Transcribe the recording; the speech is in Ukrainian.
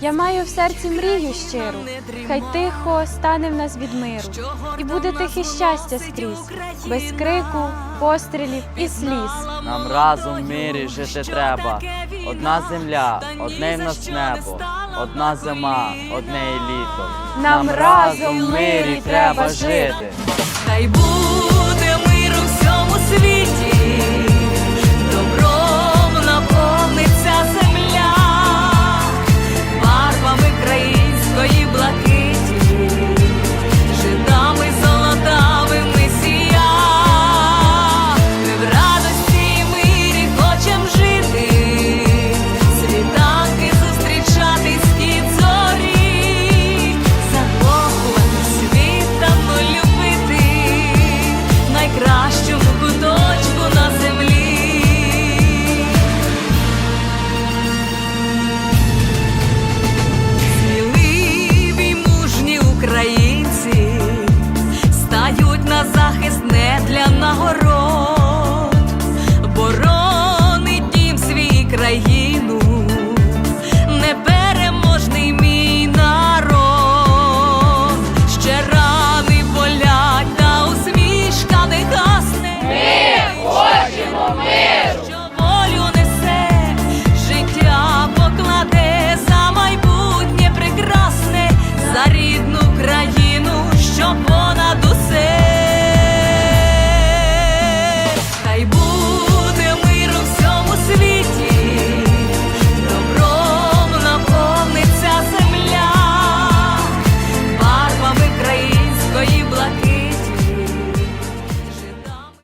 Я маю в серці мрію щиру, хай тихо стане в нас від миру, і буде тихе щастя скрізь, без крику, пострілів і сліз. Нам разом в мирі жити треба. Одна земля, одне в нас небо, одна зима, одне і літо. Нам разом в мирі треба жити. захист, не для нагород.